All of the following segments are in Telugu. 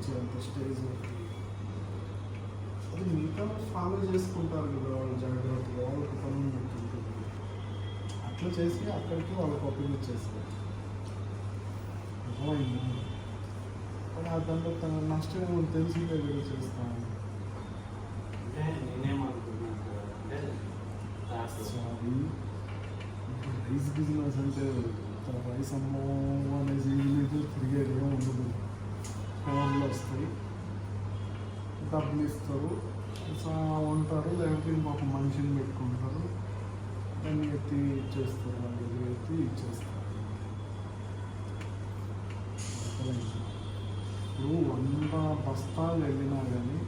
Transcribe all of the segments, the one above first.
వచ్చే అంత స్టేజ్ అది మిగతా ఫాలో చేసుకుంటారు కదా వాళ్ళు జాగ్రత్తగా వాళ్ళకి పని ఉన్నట్టుంటుంది అట్లా చేసి అక్కడికి వాళ్ళకి ఒపీనియన్ అర్థమైందా? కానీ ఆ దాంట్లో తన నష్టం ఏమో తెలిసిందే కదా చేస్తాను అంటే అంటే రైస్ బిజినెస్ అంటే తన రైస్ అమ్మో అనేసి ఇల్లు తిరిగేది ఏమి ఉండదు. వస్తాయి. డబ్బులు ఇస్తారు ఉంటారు లేకపోతే ఇంకొక మనిషిని పెట్టుకుంటారు దాన్ని ఎత్తి ఇచ్చేస్తారు వాళ్ళు ఎత్తి ఇచ్చేస్తారు ఇప్పుడు వంద బస్తాలు వెళ్ళినా కానీ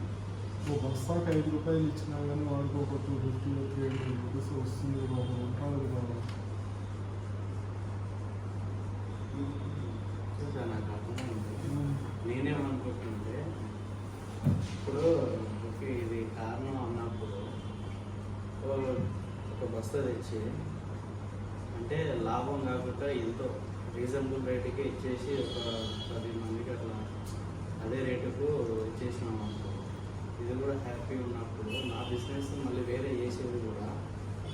ఒక బస్తాకి ఐదు రూపాయలు ఇచ్చినా కానీ వాడికి ఒక two fifty three hundred rupees వస్తుంది ఒక ఉంటాడు కదా సార్ నాకు అర్థమైంది నేనేమనుకుంటుంటే ఇప్పుడు ఇది కారణం అన్నప్పుడు ఒక బస్తా తెచ్చి అంటే లాభం కాకుండా ఎంతో రీజనబుల్ రేటుకి ఇచ్చేసి ఒక పది మందికి అట్లా అదే రేటుకు ఇచ్చేసినాం అనుకో ఇది కూడా హ్యాపీ ఉన్నప్పుడు నా బిజినెస్ మళ్ళీ వేరే చేసేది కూడా.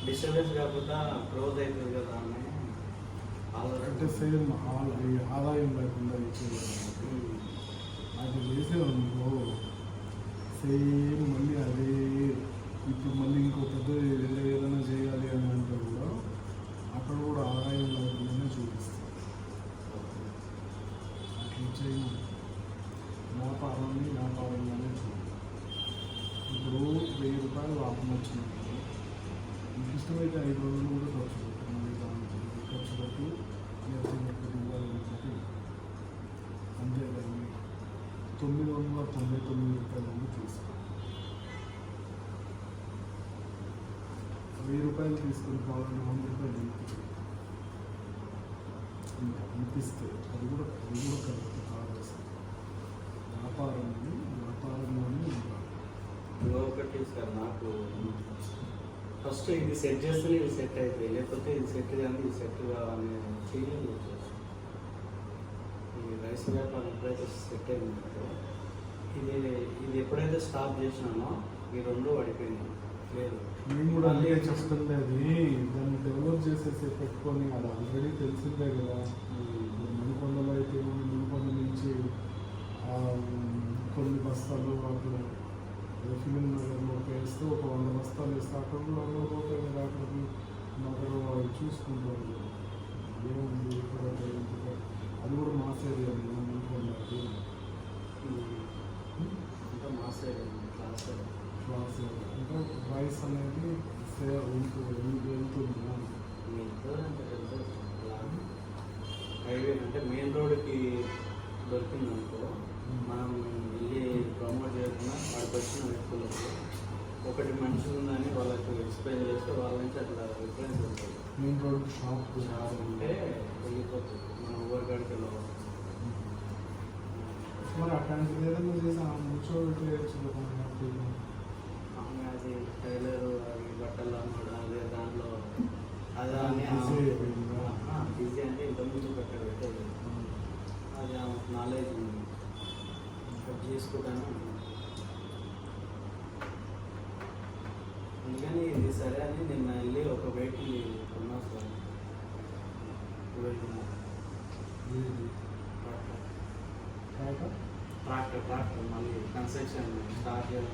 డిస్టర్బెన్స్ కాకుండా గ్రోత్ అవుతుంది కదా అని ఆదాయం లేకుండా అది సేమ్ మళ్ళీ అదే ఇప్పుడు మళ్ళీ ఇంకో పెద్ద ఏదైనా ఏదైనా చేయాలి అని అంటే కూడా అక్కడ కూడా ఆదాయం లేకుండానే చూపిస్తుంది అట్లా చేయను వ్యాపారాన్ని వ్యాపారంగానే చూడాలి ఇప్పుడు వెయ్యి రూపాయలు లాభం వచ్చింది. మీకు ఇష్టమైతే ఐదు రోజులు కూడా ఖర్చు పెట్టు మళ్ళీ దానికి ఖర్చు పెట్టు లేకపోతే ఒకటి ఇవ్వాలి ఒకటి అంతేకాని తొమ్మిది వందల తొంభై తొమ్మిది రూపాయలు తీసుకో వెయ్యి రూపాయలు తీసుకుని కావాలంటే వంద రూపాయలు ఇంకా అనిపిస్తే అది కూడా అది కూడా కరెక్ట్ కాదు వ్యాపారం వ్యాపారంలోనే ఒకటి సార్ నాకు ఫస్ట్ ఇది సెట్ చేస్తేనే ఇది సెట్ అవుతుంది లేకపోతే ఇది సెట్ కానీ ఇది సెట్ కావాలని ఫీలింగ్ వచ్చేసి ఈ రైస్ వ్యాపారం ఎప్పుడైతే సెట్ అయిందో ఇది ఇది ఎప్పుడైతే స్టాప్ చేసినానో ఈ రెండు పడిపోయినాయి. లేదు. నేను కూడా అదే చెప్తుంది అది దాన్ని డెవలప్ చేసేసి పెట్టుకొని అది ఆల్రెడీ తెలిసిందే కదా. మణికొండలో అయితే మణికొండ నుంచి కొన్ని బస్తాలు అక్కడ ఫిలిం నగర్లో వేస్తే ఒక వంద బస్తాలు వేస్తే అక్కడ పోతాయి కదా. అక్కడికి నగర వాళ్ళు చూసుకుంటారు ఏముంది? ఇక్కడ. అది కూడా మా సైడ్ మణికొండకి. అంతా మా సైడ్ క్లాస్ క్లాస్ అంటే రైస్ అనేది సేవ ఉంటుంది? వెళ్తుంది. హైవే అంటే మెయిన్ రోడ్కి దొరికింది అనుకో మనం వెళ్ళి ప్రమోట్ చేయకుండా వాడికి వచ్చిన వ్యక్తులకు ఒకటి మంచిగా ఉందని వాళ్ళకి ఎక్స్ప్లెయిన్ చేస్తే వాళ్ళ నుంచి అట్లా రిఫరెన్స్ ఉంటుంది మెయిన్ రోడ్ షాప్ ఉంటే వెళ్ళిపోతుంది. మనం ఊరికాడికి వెళ్ళవాలి మరి అట్లాంటిది ఏదైనా చేసి ఆ కూర్చోబెట్టేయచ్చు ఆమె అది టైలర్ అవి బట్టలు అమ్మడం అదే దాంట్లో అదే అని? బిజీ అంటే ఇంతకుముందు అక్కడ పెట్టేది అది నాలెడ్జ్ ఉంది. చేసుకుంటాను అందుకని ఇది సరే అని నిన్న వెళ్ళి ఒక వెహికల్ కొన్నా సార్. ట్రాక్టర్ ట్రాక్టర్ ట్రాక్టర్ మళ్ళీ కన్స్ట్రక్షన్ స్టార్ట్ చేయాలి.